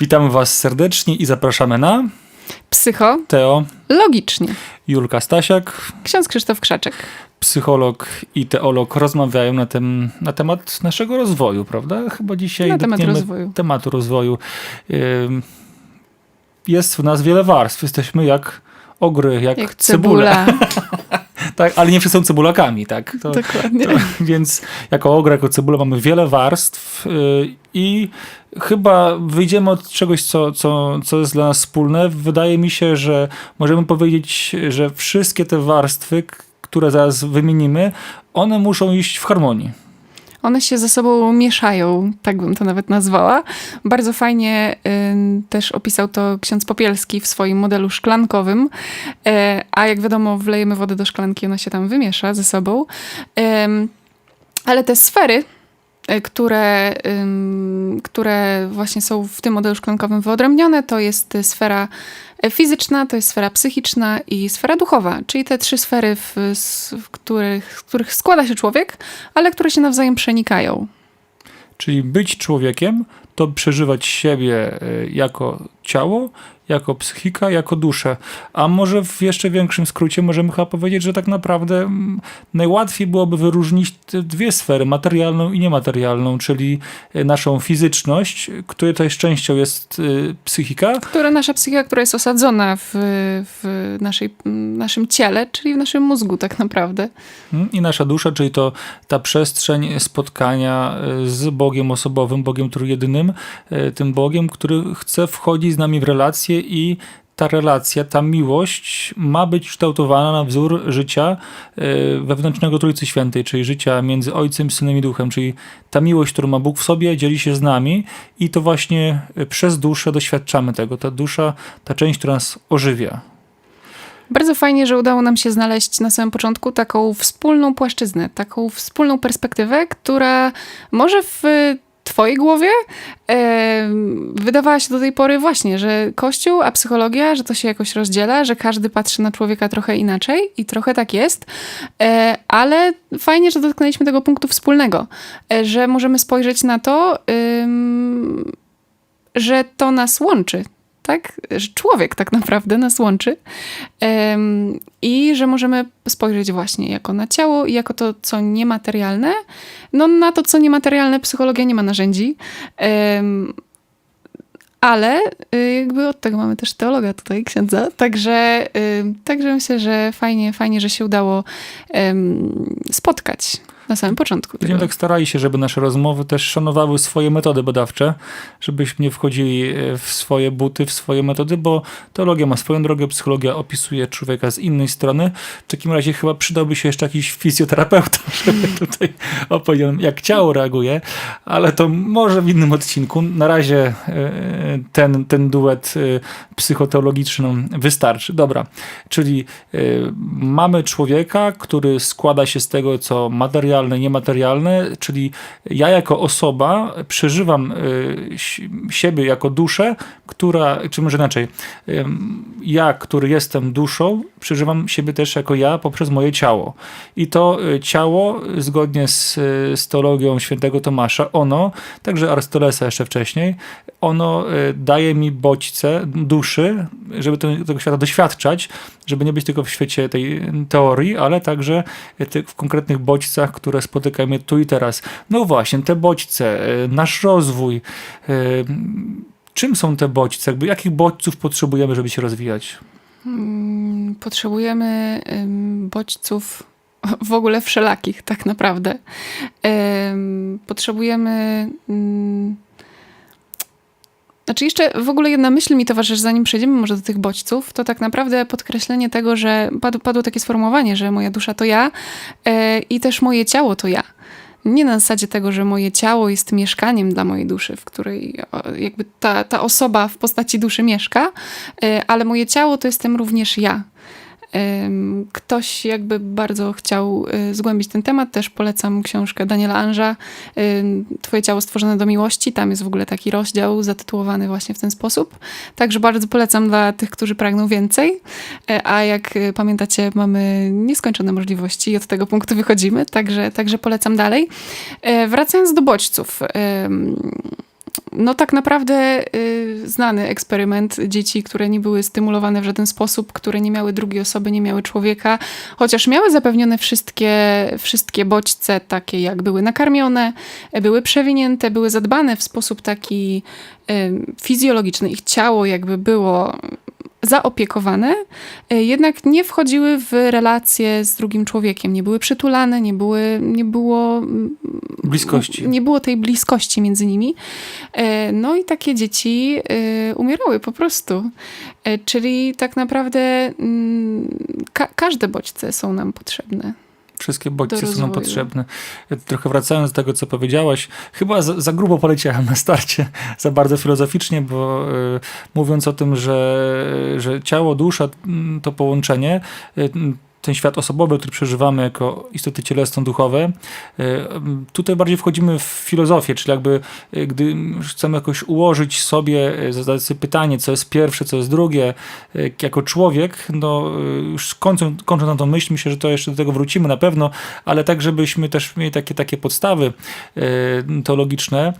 Witamy Was serdecznie i zapraszamy na Psycho, Teo, logicznie. Julka Stasiak, Ksiądz Krzysztof Krzaczek. psycholog i teolog rozmawiają na, na temat naszego rozwoju, prawda? Chyba dzisiaj Na temat rozwoju. tematu rozwoju. Jest w nas wiele warstw. Jesteśmy jak ogry, jak, Jak cebula. cebula. Tak, ale nie wszyscy są cebulakami, tak? To, Dokładnie. Więc jako ogra, jako cebula mamy wiele warstw yy, i chyba wyjdziemy od czegoś, co, co, co jest dla nas wspólne. Wydaje mi się, że możemy powiedzieć, że wszystkie te warstwy, które zaraz wymienimy, one muszą iść w harmonii. One się ze sobą mieszają, tak bym to nawet nazwała. Bardzo fajnie też opisał to ksiądz Popielski w swoim modelu szklankowym. E, a jak wiadomo, wlejemy wodę do szklanki, ona się tam wymiesza ze sobą. Ale te sfery, które, ym, które właśnie są w tym modelu szklankowym wyodrębnione, to jest sfera e, fizyczna, to jest sfera psychiczna i sfera duchowa, czyli te trzy sfery, w, w których, w których składa się człowiek, ale które się nawzajem przenikają. Czyli być człowiekiem to przeżywać siebie y, jako ciało, jako psychika, jako duszę. A może w jeszcze większym skrócie możemy chyba powiedzieć, że tak naprawdę mm, najłatwiej byłoby wyróżnić te dwie sfery, materialną i niematerialną, czyli y, naszą fizyczność, której też częścią jest y, psychika, Która nasza psychika, która jest osadzona w, w naszej, naszym ciele, czyli w naszym mózgu tak naprawdę. Mm, I nasza dusza, czyli to ta przestrzeń spotkania y, z Bogiem osobowym, Bogiem trójjedynym, tym Bogiem, który chce wchodzić z nami w relacje i ta relacja, ta miłość ma być kształtowana na wzór życia y, wewnętrznego Trójcy Świętej, czyli życia między Ojcem, Synem i Duchem, czyli ta miłość, którą ma Bóg w sobie, dzieli się z nami i to właśnie y, przez duszę doświadczamy tego. Ta dusza, ta część, która nas ożywia. Bardzo fajnie, że udało nam się znaleźć na samym początku taką wspólną płaszczyznę, taką wspólną perspektywę, która może w Twojej głowie e, wydawała się do tej pory właśnie, że Kościół, a psychologia, że to się jakoś rozdziela, że każdy patrzy na człowieka trochę inaczej i trochę tak jest, e, ale fajnie, że dotknęliśmy tego punktu wspólnego, e, że możemy spojrzeć na to, że to nas łączy. Tak? Że człowiek tak naprawdę nas łączy. Em, I że możemy spojrzeć właśnie jako na ciało i jako to, co niematerialne. No na to, co niematerialne, psychologia nie ma narzędzi. Em, ale y, jakby od tego mamy też teologa tutaj, księdza. Także, y, także myślę, że fajnie, fajnie, że się udało spotkać na samym początku. Będziemy tak starali się, żeby nasze rozmowy też szanowały swoje metody badawcze, żebyśmy nie wchodzili e, w swoje buty, w swoje metody, bo teologia ma swoją drogę, psychologia opisuje człowieka z innej strony. W takim razie chyba przydałby się jeszcze jakiś fizjoterapeuta, żeby tutaj opowiedział, jak ciało reaguje, ale to może w innym odcinku. Na razie e, ten, ten duet e, psychoteologiczny wystarczy. Dobra, czyli mamy człowieka, który składa się z tego, co materialne, niematerialne, czyli ja jako osoba przeżywam y, si- siebie jako duszę, która, czy może inaczej, ja, który jestem duszą, przeżywam siebie też jako ja poprzez moje ciało. I to y, ciało, zgodnie z, y, z teologią świętego Tomasza, ono, także Arystotela jeszcze wcześniej, ono daje mi bodźce duszy, żeby te- tego świata doświadczać, żeby nie być tylko w świecie tej teorii, ale także w konkretnych bodźcach, które spotykamy tu i teraz. No właśnie, te bodźce, y, nasz rozwój. y, Czym są te bodźce? Jakich bodźców potrzebujemy, żeby się rozwijać? Mm, Potrzebujemy bodźców w ogóle wszelakich, tak naprawdę. Potrzebujemy. Znaczy, jeszcze w ogóle jedna myśl mi towarzyszy, zanim przejdziemy może do tych bodźców, to tak naprawdę podkreślenie tego, że padło, padło takie sformułowanie, że moja dusza to ja e, i też moje ciało to ja. Nie na zasadzie tego, że moje ciało jest mieszkaniem dla mojej duszy, w której jakby ta, ta osoba w postaci duszy mieszka, e, ale moje ciało to jestem również ja. Ktoś jakby bardzo chciał e, zgłębić ten temat, też polecam książkę Daniela Anża Twoje ciało stworzone do miłości. Tam jest w ogóle taki rozdział zatytułowany właśnie w ten sposób. Także bardzo polecam dla tych, którzy pragną więcej. E, A jak e, pamiętacie, mamy nieskończone możliwości i od tego punktu wychodzimy, także, także polecam dalej. E, Wracając do bodźców. No tak naprawdę y, znany eksperyment dzieci, które nie były stymulowane w żaden sposób, które nie miały drugiej osoby, nie miały człowieka, chociaż miały zapewnione wszystkie, wszystkie bodźce takie, jak były nakarmione, były przewinięte, były zadbane w sposób taki y, fizjologiczny. Ich ciało jakby było zaopiekowane, e, jednak nie wchodziły w relacje z drugim człowiekiem, nie były przytulane, nie, były, nie było mm, Bliskości. nie było tej bliskości między nimi. E, No i takie dzieci e, umierały po prostu. Czyli tak naprawdę mm, ka- każde bodźce są nam potrzebne. Wszystkie bodźce są nam potrzebne. Trochę wracając do tego, co powiedziałaś, chyba za, za grubo poleciałem na starcie, za bardzo filozoficznie, bo y, mówiąc o tym, że, że ciało, dusza mm, to połączenie, y, ten świat osobowy, który przeżywamy jako istoty cielesno-duchowe, mm, tutaj bardziej wchodzimy w filozofię, czyli jakby y, gdy chcemy jakoś ułożyć sobie, y, zadać sobie pytanie, co jest pierwsze, co jest drugie, jako człowiek, no już kończąc, kończąc na tą myśl, myślę, że to jeszcze do tego wrócimy na pewno, ale tak, żebyśmy też mieli takie, takie podstawy teologiczne,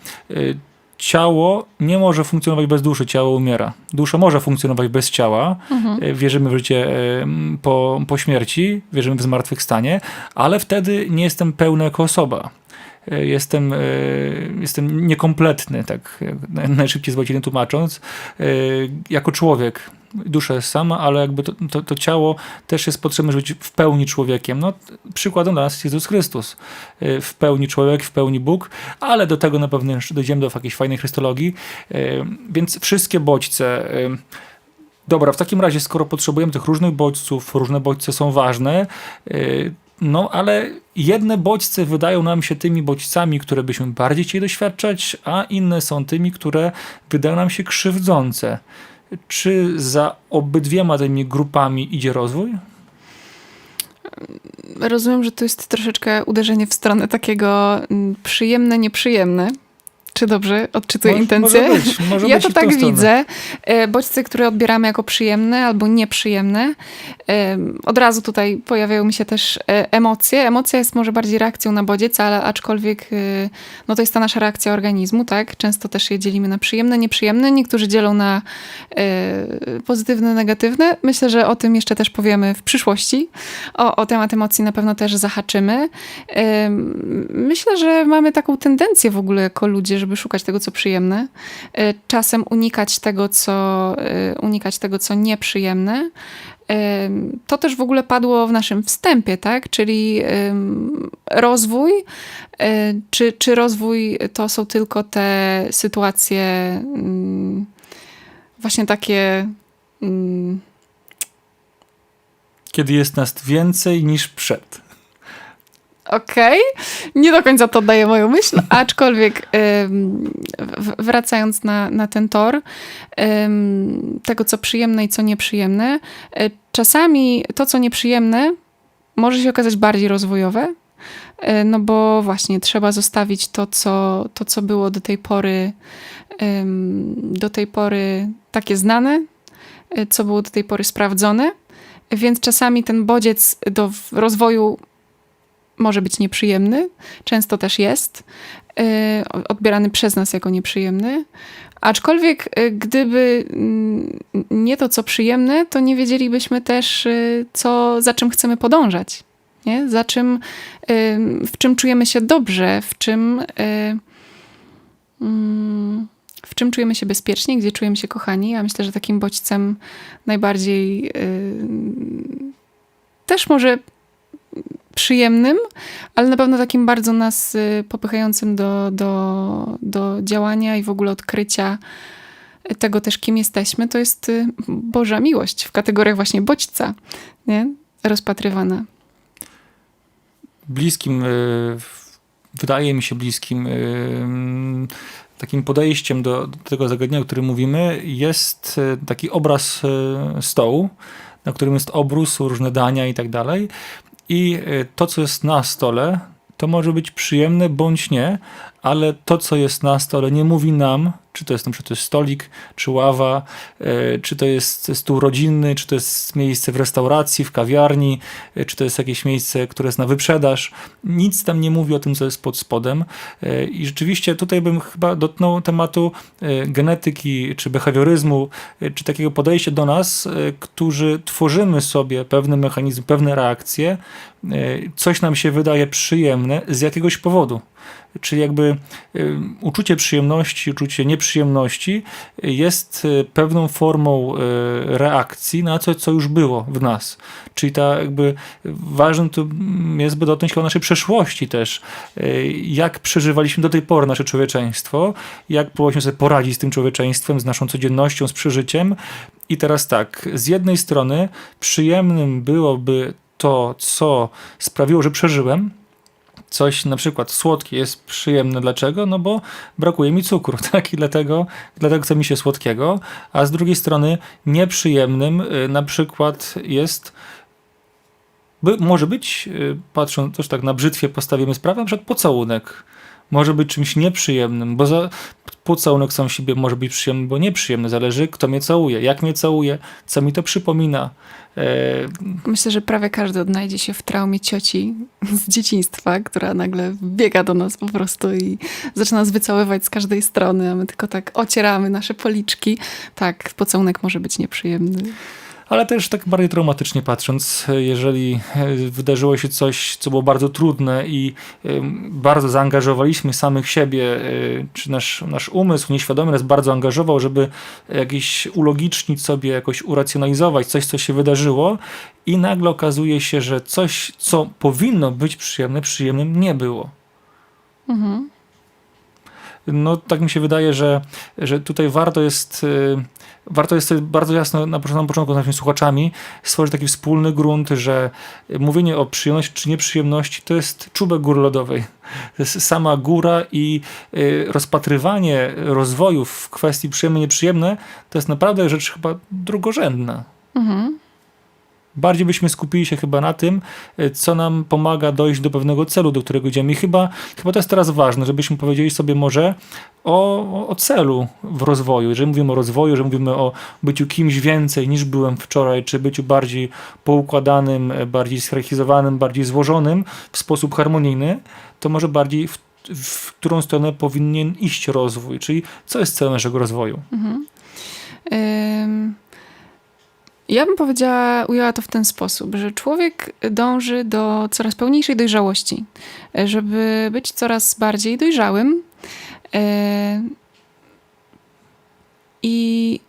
Ciało nie może funkcjonować bez duszy, ciało umiera. Dusza może funkcjonować bez ciała. Y, Wierzymy w życie po, po śmierci, wierzymy w zmartwychwstanie, ale wtedy nie jestem pełny jako osoba. Y, Jestem, y, jestem niekompletny, tak najszybciej z tłumacząc, jako człowiek. Dusza jest sama, ale jakby to, to, to ciało też jest potrzebne, żeby być w pełni człowiekiem. No, przykładem dla nas Jezus Chrystus. Y, W pełni człowiek, w pełni Bóg, ale do tego na pewno jeszcze dojdziemy do jakiejś fajnej chrystologii. Y, Więc wszystkie bodźce. y, Dobra, w takim razie, skoro potrzebujemy tych różnych bodźców, różne bodźce są ważne, no ale jedne bodźce wydają nam się tymi bodźcami, które byśmy bardziej chcieli doświadczać, a inne są tymi, które wydają nam się krzywdzące. Czy za obydwiema tymi grupami idzie rozwój? Rozumiem, że to jest troszeczkę uderzenie w stronę takiego mm, przyjemne, nieprzyjemne. Czy dobrze odczytuję Może- intencje? Może być, może ja to tak stronę. widzę. E, Bodźce, które odbieramy jako przyjemne albo nieprzyjemne. Od razu tutaj pojawiają mi się też e, emocje. Emocja jest może bardziej reakcją na bodziec, ale aczkolwiek e, no to jest ta nasza reakcja organizmu, tak? Często też je dzielimy na przyjemne, nieprzyjemne. Niektórzy dzielą na e, pozytywne, negatywne. Myślę, że o tym jeszcze też powiemy w przyszłości. O, o temat emocji na pewno też zahaczymy. Myślę, że mamy taką tendencję w ogóle jako ludzie, żeby szukać tego, co przyjemne. Czasem unikać tego, co, unikać tego, co nieprzyjemne. To też w ogóle padło w naszym wstępie, tak? Czyli rozwój. e, Czy, czy rozwój to są tylko te sytuacje mm, właśnie takie mm, Kiedy jest nas więcej niż przed. Okej, nie do końca to oddaje moją myśl, aczkolwiek wracając na, na ten tor, tego co przyjemne i co nieprzyjemne, y, czasami to co nieprzyjemne może się okazać bardziej rozwojowe, y, no bo właśnie trzeba zostawić to, co, to, co było do tej pory, do tej pory takie znane, y, co było do tej pory sprawdzone, więc czasami ten bodziec do rozwoju może być nieprzyjemny, często też jest, y, odbierany przez nas jako nieprzyjemny. Aczkolwiek, y, gdyby mm, nie to, co przyjemne, to nie wiedzielibyśmy też, y, co, za czym chcemy podążać. Nie? Za czym, w czym czujemy się dobrze, w czym, mm, w czym czujemy się bezpiecznie, gdzie czujemy się kochani. Ja myślę, że takim bodźcem najbardziej też może przyjemnym, ale na pewno takim bardzo nas y, popychającym do, do, do działania i w ogóle odkrycia tego też, kim jesteśmy, to jest y, Boża miłość w kategoriach właśnie bodźca, nie? rozpatrywana. bliskim, y, wydaje mi się bliskim mm, takim podejściem do, do tego zagadnienia, o którym mówimy, jest taki obraz stołu, na którym jest obrus, różne dania i tak dalej. I y, to, co jest na stole, to może być przyjemne bądź nie, ale to, co jest na stole, nie mówi nam, czy to jest na przykład jest stolik, czy ława, e, czy to jest stół rodzinny, czy to jest miejsce w restauracji, w kawiarni, e, czy to jest jakieś miejsce, które jest na wyprzedaż. Nic tam nie mówi o tym, co jest pod spodem. E, I rzeczywiście tutaj bym chyba dotknął tematu genetyki, czy behawioryzmu, czy takiego podejścia do nas, którzy tworzymy sobie pewne mechanizmy, pewne reakcje, coś nam się wydaje przyjemne z jakiegoś powodu. Czyli jakby y, uczucie przyjemności, uczucie nieprzyjemności jest y, pewną formą y, reakcji na coś, co już było w nas. Czyli ta jakby ważne mm, jest, by dotknąć o naszej przeszłości też. Jak przeżywaliśmy do tej pory nasze człowieczeństwo, jak próbowaliśmy sobie poradzić z tym człowieczeństwem, z naszą codziennością, z przeżyciem. I teraz tak, z jednej strony przyjemnym byłoby to, co sprawiło, że przeżyłem, coś na przykład słodkie jest przyjemne. Dlaczego? No bo brakuje mi cukru, tak? I dlatego, dlatego chce mi się słodkiego. A z drugiej strony nieprzyjemnym y, na przykład jest by, może być, y, patrząc też tak na brzytwie postawimy sprawę, na przykład pocałunek. Może być czymś nieprzyjemnym, bo za, pocałunek sam w sobie może być przyjemny, bo nieprzyjemny. Zależy, kto mnie całuje, jak mnie całuje, co mi to przypomina. E, Myślę, że prawie każdy odnajdzie się w traumie cioci z dzieciństwa, która nagle biega do nas po prostu i zaczyna nas wycaływać z każdej strony, a my tylko tak ocieramy nasze policzki. Tak, pocałunek może być nieprzyjemny. Ale też tak bardziej traumatycznie patrząc, jeżeli e, wydarzyło się coś, co było bardzo trudne i em, bardzo zaangażowaliśmy samych siebie, e, czy nasz, nasz umysł nieświadomie nas bardzo angażował, żeby jakieś ulogicznić sobie, jakoś uracjonalizować coś, co się wydarzyło i nagle okazuje się, że coś, co powinno być przyjemne, przyjemnym nie było. Mhm. No tak mi się wydaje, że, że tutaj warto jest, y, warto jest bardzo jasno na, początku- na początku z naszymi słuchaczami stworzyć taki wspólny grunt, że mówienie o przyjemności czy nieprzyjemności to jest czubek góry lodowej. To jest sama góra i y, rozpatrywanie rozwoju w kwestii przyjemne, nieprzyjemne to jest naprawdę rzecz chyba drugorzędna. Mhm. Bardziej byśmy skupili się chyba na tym, y, co nam pomaga dojść do pewnego celu, do którego idziemy. I chyba, chyba to jest teraz ważne, żebyśmy powiedzieli sobie może o, o- celu w rozwoju. Jeżeli mówimy o rozwoju, że mówimy o byciu kimś więcej niż byłem wczoraj, czy byciu bardziej poukładanym, e, bardziej schierarchizowanym, bardziej złożonym w sposób harmonijny, to może bardziej w, w którą stronę powinien iść rozwój, czyli co jest celem naszego rozwoju. Mhm. Ja bym powiedziała, ujęła to w ten sposób, że człowiek dąży do coraz pełniejszej dojrzałości, e, żeby być coraz bardziej dojrzałym. e, I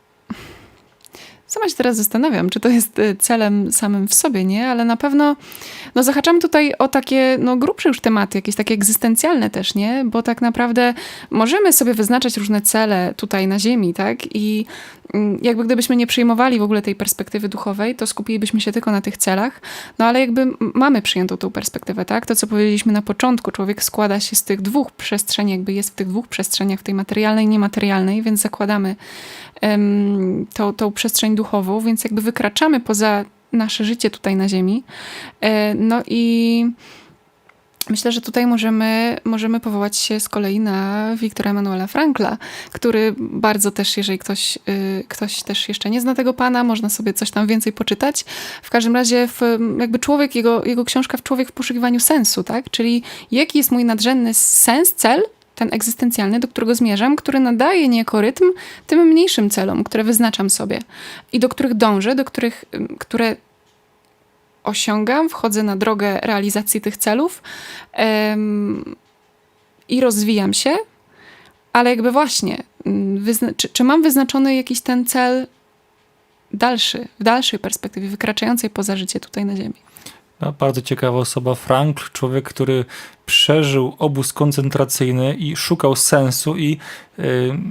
sama się teraz zastanawiam, czy to jest e, celem samym w sobie, nie? Ale na pewno no, zahaczamy tutaj o takie no, grubsze już tematy, jakieś takie egzystencjalne też, nie? Bo tak naprawdę możemy sobie wyznaczać różne cele tutaj na Ziemi, tak? I mm, jakby gdybyśmy nie przyjmowali w ogóle tej perspektywy duchowej, to skupilibyśmy się tylko na tych celach. No ale jakby mamy przyjętą tą perspektywę, tak? To, co powiedzieliśmy na początku, człowiek składa się z tych dwóch przestrzeni, jakby jest w tych dwóch przestrzeniach, w tej materialnej i niematerialnej, więc zakładamy em, tą, tą przestrzeń duchową, więc jakby wykraczamy poza nasze życie tutaj na Ziemi. E, No i myślę, że tutaj możemy, możemy powołać się z kolei na Wiktora Emanuela Frankla, który bardzo też, jeżeli ktoś, y, ktoś też jeszcze nie zna tego pana, można sobie coś tam więcej poczytać. W każdym razie w, jakby człowiek, jego, jego książka w Człowiek w poszukiwaniu sensu, tak? Czyli jaki jest mój nadrzędny sens, cel, ten egzystencjalny, do którego zmierzam, który nadaje niejako rytm tym mniejszym celom, które wyznaczam sobie i do których dążę, do których, które osiągam, wchodzę na drogę realizacji tych celów i rozwijam się, ale jakby właśnie, czy, czy mam wyznaczony jakiś ten cel dalszy, w dalszej perspektywie, wykraczającej poza życie tutaj na Ziemi? No, bardzo ciekawa osoba, Frank, człowiek, który przeżył obóz koncentracyjny i szukał sensu i yy,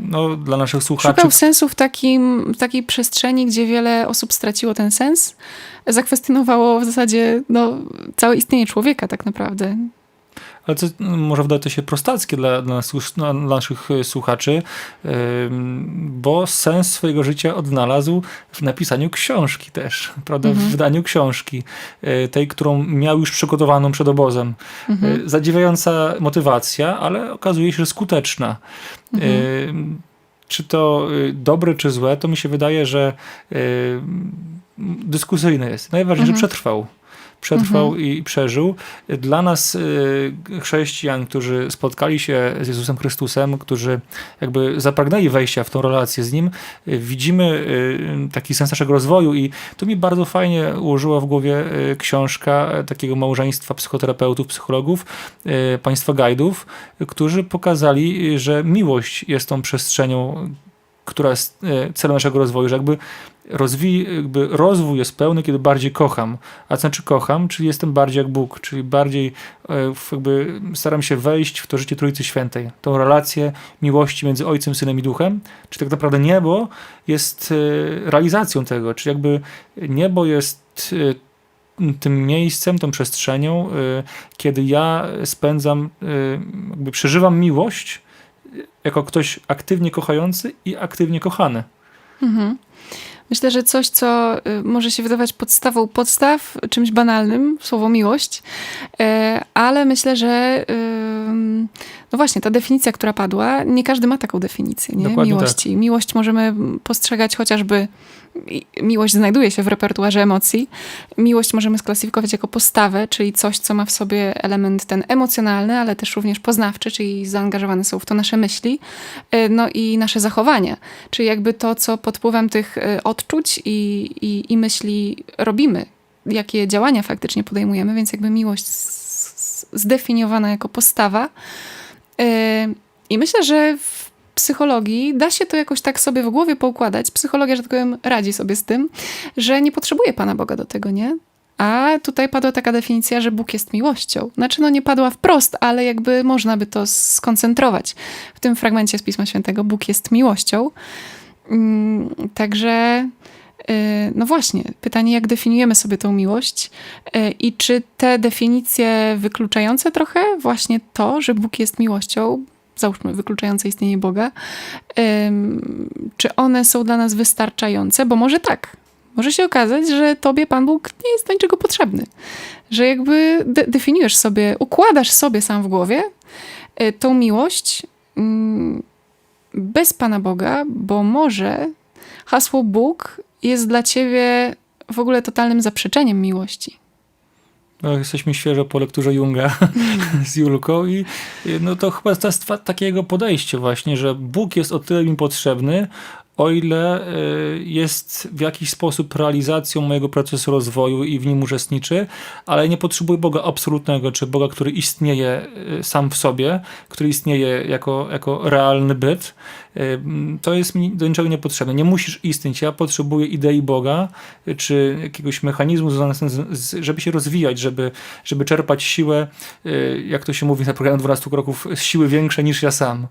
no, dla naszych słuchaczy Szukał sensu w, takim, w takiej przestrzeni, gdzie wiele osób straciło ten sens, zakwestionowało w zasadzie no, całe istnienie człowieka tak naprawdę. Ale co no, może wydaje to się prostackie dla, dla, nas- dla naszych e, słuchaczy, bo sens swojego życia odnalazł w napisaniu książki też, prawda? W wydaniu książki, e, tej, którą miał już przygotowaną przed obozem. E, Zadziwiająca motywacja, ale okazuje się, że skuteczna. E, Czy to dobre, czy złe, to mi się wydaje, że dyskusyjne jest. Najważniejsze, że przetrwał. Przetrwał i przeżył. Dla nas, y, chrześcijan, którzy spotkali się z Jezusem Chrystusem, którzy jakby zapragnęli wejścia w tą relację z Nim, y, widzimy y, taki sens naszego rozwoju i to mi bardzo fajnie ułożyła w głowie książka y, takiego małżeństwa psychoterapeutów, psychologów, państwa gajdów, którzy pokazali, że miłość jest tą przestrzenią, która jest e, celem naszego rozwoju, że jakby, rozwij, jakby rozwój jest pełny, kiedy bardziej kocham. A co znaczy kocham? Czyli jestem bardziej jak Bóg, czyli bardziej e, jakby staram się wejść w to życie Trójcy Świętej. Tą relację miłości między Ojcem, Synem i Duchem. Czy tak naprawdę niebo jest e, realizacją tego, czy jakby niebo jest tym miejscem, tą przestrzenią, kiedy ja spędzam, jakby przeżywam miłość jako ktoś aktywnie kochający i aktywnie kochany. Mhm. Myślę, że coś, co y, może się wydawać podstawą podstaw, czymś banalnym, słowo miłość, e, ale myślę, że no właśnie, ta definicja, która padła, nie każdy ma taką definicję nie? Dokładnie miłości. Miłość możemy postrzegać chociażby, miłość znajduje się w repertuarze emocji. Miłość możemy sklasyfikować jako postawę, czyli coś, co ma w sobie element ten emocjonalny, ale też również poznawczy, czyli zaangażowane są w to nasze myśli, e, no i nasze zachowania. Czyli jakby to, co pod wpływem tych e, odczuć i, i, i myśli robimy, jakie działania faktycznie podejmujemy, więc jakby miłość zdefiniowana jako postawa. E, I myślę, że w psychologii da się to jakoś tak sobie w głowie poukładać. Psychologia, że tak powiem, radzi sobie z tym, że nie potrzebuje Pana Boga do tego, nie? A tutaj padła taka definicja, że Bóg jest miłością. Znaczy, no nie padła wprost, ale jakby można by to skoncentrować w tym fragmencie z Pisma Świętego. Bóg jest miłością. Mm, Także, no właśnie, pytanie, jak definiujemy sobie tą miłość y, i czy te definicje wykluczające trochę właśnie to, że Bóg jest miłością, załóżmy wykluczające istnienie Boga, czy one są dla nas wystarczające? Bo może tak. Może się okazać, że tobie Pan Bóg nie jest do niczego potrzebny. Że jakby de- definiujesz sobie, układasz sobie sam w głowie y, tą miłość mm, bez Pana Boga, bo może hasło Bóg jest dla ciebie w ogóle totalnym zaprzeczeniem miłości. No, jesteśmy świeżo po lekturze Junga z Julką i no to chyba to jest takie jego podejście właśnie, że Bóg jest o tyle mi potrzebny, o ile y, jest w jakiś sposób realizacją mojego procesu rozwoju i w nim uczestniczy, ale nie potrzebuję Boga absolutnego, czy Boga, który istnieje y, sam w sobie, który istnieje jako, jako realny byt. To jest mi do niczego niepotrzebne. Nie musisz istnieć. Ja potrzebuję idei Boga, y, czy jakiegoś mechanizmu żeby się rozwijać, żeby, żeby czerpać siłę, y, jak to się mówi na programie 12 kroków, siły większe niż ja sam.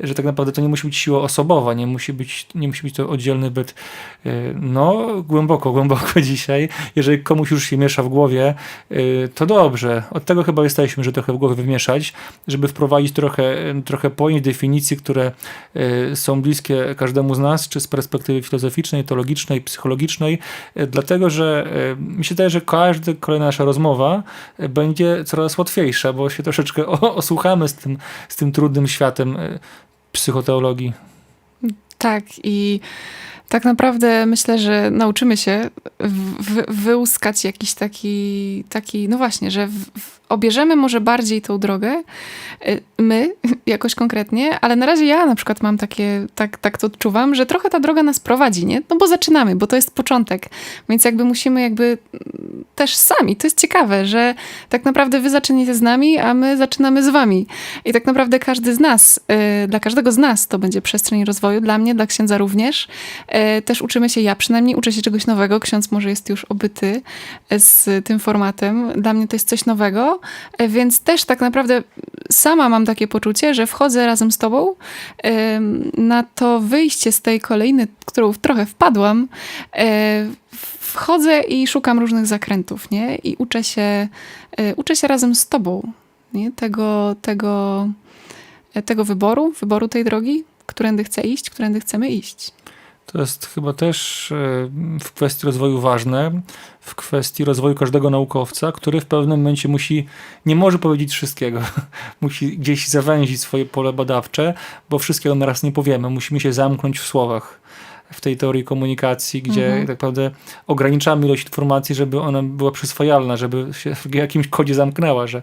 Że tak naprawdę to nie musi być siła osobowa, nie musi być, nie musi być to oddzielny byt. Y, No, głęboko, głęboko dzisiaj. Jeżeli komuś już się miesza w głowie, to dobrze. Od tego chyba jesteśmy, że trochę w głowie wymieszać, żeby wprowadzić trochę, trochę pojęć, definicji, które są bliskie każdemu z nas, czy z perspektywy filozoficznej, teologicznej, psychologicznej, y, dlatego że y, mi się wydaje, że każda kolejna nasza rozmowa y, będzie coraz łatwiejsza, bo się troszeczkę osłuchamy z tym, z tym trudnym światem psychoteologii. Tak, i tak naprawdę myślę, że nauczymy się wyłuskać jakiś taki, taki, no właśnie, że w, w, obierzemy może bardziej tą drogę, y, my jakoś konkretnie, ale na razie ja na przykład mam takie, tak, tak to odczuwam, że trochę ta droga nas prowadzi, nie? No bo zaczynamy, bo to jest początek, więc jakby musimy jakby mm, też sami, to jest ciekawe, że tak naprawdę wy zaczynacie z nami, a my zaczynamy z wami. I tak naprawdę każdy z nas, y, dla każdego z nas to będzie przestrzeń rozwoju, dla mnie, dla księdza również. Y, Też uczymy się, ja przynajmniej uczę się czegoś nowego, ksiądz może jest już obyty z tym formatem. Dla mnie to jest coś nowego, y, więc też tak naprawdę sama mam takie poczucie, że wchodzę razem z tobą na to wyjście z tej kolejny, którą trochę wpadłam, wchodzę i szukam różnych zakrętów, nie? I uczę się, uczę się razem z tobą, nie? Tego, tego, tego wyboru, wyboru tej drogi, którędy chcę iść, którędy chcemy iść. To jest chyba też e, w kwestii rozwoju ważne, w kwestii rozwoju każdego naukowca, który w pewnym momencie musi, nie może powiedzieć wszystkiego. musi gdzieś zawęzić swoje pole badawcze, bo wszystkiego naraz nie powiemy. Musimy się zamknąć w słowach w tej teorii komunikacji, gdzie Mhm. tak naprawdę ograniczamy ilość informacji, żeby ona była przyswajalna, żeby się w jakimś kodzie zamknęła, że,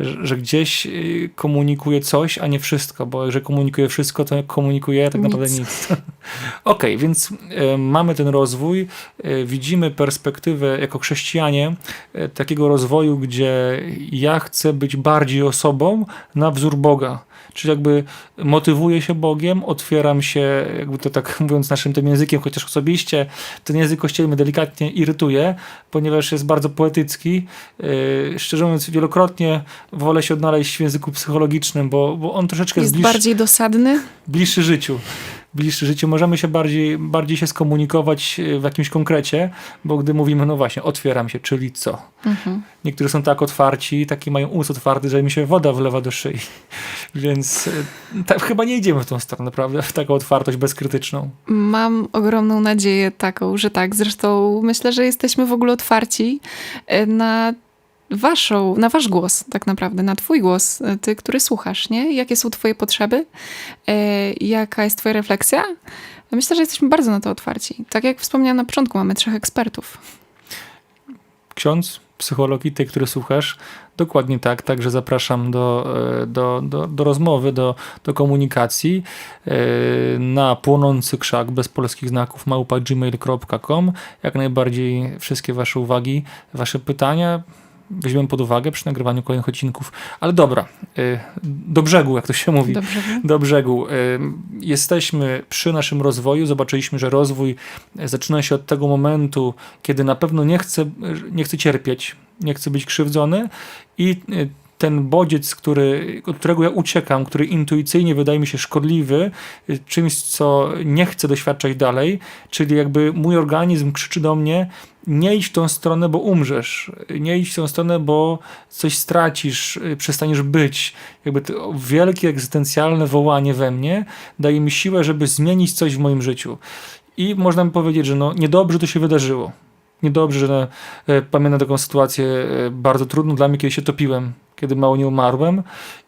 że, że gdzieś y, komunikuje coś, a nie wszystko, bo jeżeli komunikuje wszystko, to komunikuje tak Nic. naprawdę nic. Okej, więc e, mamy ten rozwój, e, widzimy perspektywę jako chrześcijanie takiego rozwoju, gdzie ja chcę być bardziej osobą na wzór Boga. Czyli jakby motywuję się Bogiem, otwieram się, jakby to tak mówiąc naszym tym językiem, chociaż osobiście ten język kościelny mnie delikatnie irytuje, ponieważ jest bardzo poetycki. E, Szczerze mówiąc, wielokrotnie wolę się odnaleźć w języku psychologicznym, bo, bo on troszeczkę Jest bliższy bardziej dosadny. bliższy życiu. Bliższy życiu. Możemy się bardziej, bardziej się skomunikować e, w jakimś konkrecie, bo gdy mówimy, no właśnie, otwieram się, czyli co? Mhm. Niektórzy są tak otwarci, taki mają umysł otwarty, że mi się woda wlewa do szyi. Więc e, tak, chyba nie idziemy w tą stronę, prawda? W taką otwartość bezkrytyczną. Mam ogromną nadzieję taką, że tak. Zresztą myślę, że jesteśmy w ogóle otwarci e, na waszą, na wasz głos tak naprawdę, na twój głos, e, ty, który słuchasz, nie? Jakie są twoje potrzeby? E, jaka jest twoja refleksja? Myślę, że jesteśmy bardzo na to otwarci. Tak jak wspomniałam na początku, mamy trzech ekspertów. Ksiądz, psycholog i ty, który słuchasz, dokładnie tak. Także zapraszam do, e, do, do, do rozmowy, do, do komunikacji na płonący krzak bez polskich znaków małpa gmail.com. Jak najbardziej wszystkie wasze uwagi, wasze pytania weźmiemy pod uwagę przy nagrywaniu kolejnych odcinków. Ale dobra, e, do brzegu, jak to się mówi Dobrze. wiem? do brzegu. Ym, Jesteśmy przy naszym rozwoju. Zobaczyliśmy, że rozwój e, zaczyna się od tego momentu, kiedy na pewno nie chcę, nie chcę cierpieć, nie chcę być krzywdzony i y, ten bodziec, który, od którego ja uciekam, który intuicyjnie wydaje mi się szkodliwy, y, czymś, co nie chcę doświadczać dalej, czyli jakby mój organizm krzyczy do mnie, nie idź w tą stronę, bo umrzesz. Nie idź w tą stronę, bo coś stracisz, y, przestaniesz być. Jakby to wielkie egzystencjalne wołanie we mnie daje mi siłę, żeby zmienić coś w moim życiu. I można mi powiedzieć, że no, niedobrze to się wydarzyło. Niedobrze, że e, pamiętam taką sytuację e, bardzo trudną dla mnie, kiedy się topiłem, kiedy mało nie umarłem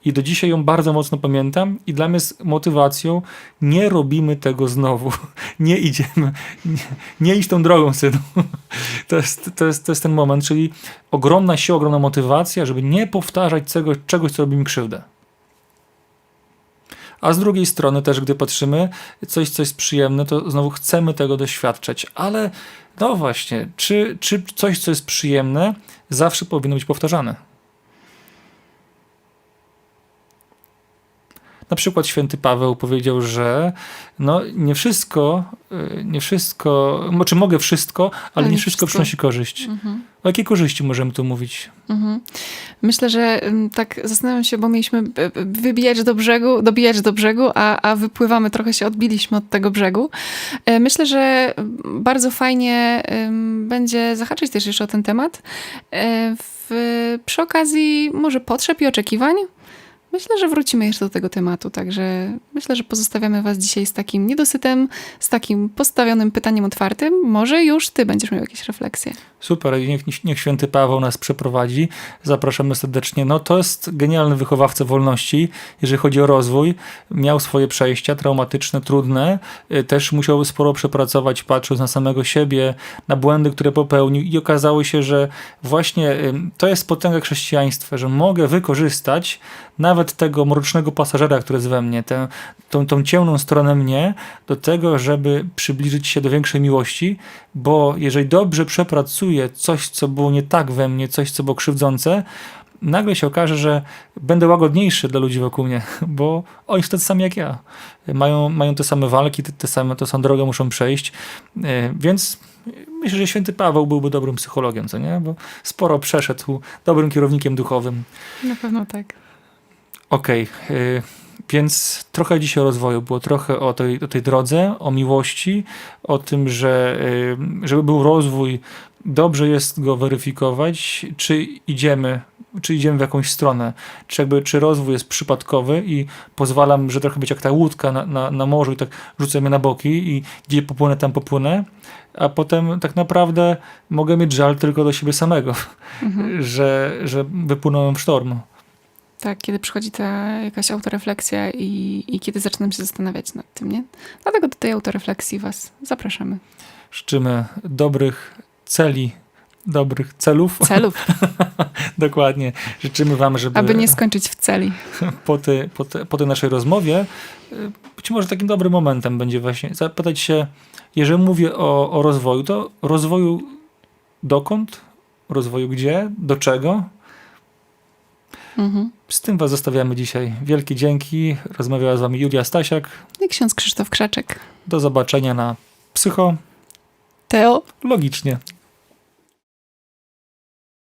i do dzisiaj ją bardzo mocno pamiętam i dla mnie jest motywacją nie robimy tego znowu. Nie idziemy, nie, nie tą drogą, synu. To jest, to, jest, to jest ten moment, czyli ogromna siła, ogromna motywacja, żeby nie powtarzać czegoś, czegoś co robi mi krzywdę. A z drugiej strony też, gdy patrzymy, coś, co jest przyjemne, to znowu chcemy tego doświadczać. Ale no właśnie, czy, czy coś, co jest przyjemne, zawsze powinno być powtarzane? Na przykład święty Paweł powiedział, że no nie wszystko, y, nie wszystko, czy mogę wszystko, ale, nie wszystko, przynosi korzyść. Mhm. O jakiej korzyści możemy tu mówić? Mhm. Myślę, że ym, tak zastanawiam się, bo mieliśmy wybijać do brzegu, dobijać do brzegu, a, a wypływamy, trochę się odbiliśmy od tego brzegu. E, Myślę, że ym, bardzo fajnie będzie zahaczyć też jeszcze o ten temat. E, W, przy okazji może potrzeb i oczekiwań. Myślę, że wrócimy jeszcze do tego tematu, także myślę, że pozostawiamy Was dzisiaj z takim niedosytem, z takim postawionym pytaniem otwartym. Może już Ty będziesz miał jakieś refleksje. Super, niech, niech święty Paweł nas przeprowadzi. Zapraszamy serdecznie. No to jest genialny wychowawca wolności, jeżeli chodzi o rozwój. Miał swoje przejścia traumatyczne, trudne. Y, Też musiał sporo przepracować, patrząc na samego siebie, na błędy, które popełnił i okazało się, że właśnie ym, to jest potęga chrześcijaństwa, że mogę wykorzystać nawet tego mrocznego pasażera, który jest we mnie, tę, tą, tą ciemną stronę mnie, do tego, żeby przybliżyć się do większej miłości, bo jeżeli dobrze przepracuję coś, co było nie tak we mnie, coś, co było krzywdzące, nagle się okaże, że będę łagodniejszy dla ludzi wokół mnie, bo oni są tacy sami jak ja. Mają, mają te same walki, te, te same, tą samą drogę muszą przejść, E, więc myślę, że święty Paweł byłby dobrym psychologiem, co nie? Bo sporo przeszedł, dobrym kierownikiem duchowym. Na pewno tak. Okej, y, więc trochę dzisiaj o rozwoju było, trochę o tej, o tej drodze, o miłości, o tym, że y, żeby był rozwój, dobrze jest go weryfikować, czy idziemy czy idziemy w jakąś stronę, czy jakby, czy rozwój jest przypadkowy i pozwalam, że trochę być jak ta łódka na, na, na morzu i tak rzucę mnie na boki i gdzie popłynę, tam popłynę, a potem tak naprawdę mogę mieć żal tylko do siebie samego, że, że wypłynąłem w sztorm. Tak, kiedy przychodzi ta jakaś autorefleksja i, i kiedy zaczynam się zastanawiać nad tym, nie? Dlatego do tej autorefleksji was zapraszamy. Życzymy dobrych celi, dobrych celów. Celów, Dokładnie. Życzymy wam, żeby aby nie skończyć w celi. po, ty, po, te, po tej naszej rozmowie y, być może takim dobrym momentem będzie właśnie zapytać się, jeżeli mówię o, o rozwoju, to rozwoju dokąd? Rozwoju gdzie? Do czego? Mhm. Z tym was zostawiamy dzisiaj. Wielkie dzięki. Rozmawiała z wami Julia Stasiak. I ksiądz Krzysztof Krzaczek. Do zobaczenia na psycho Teo. logicznie.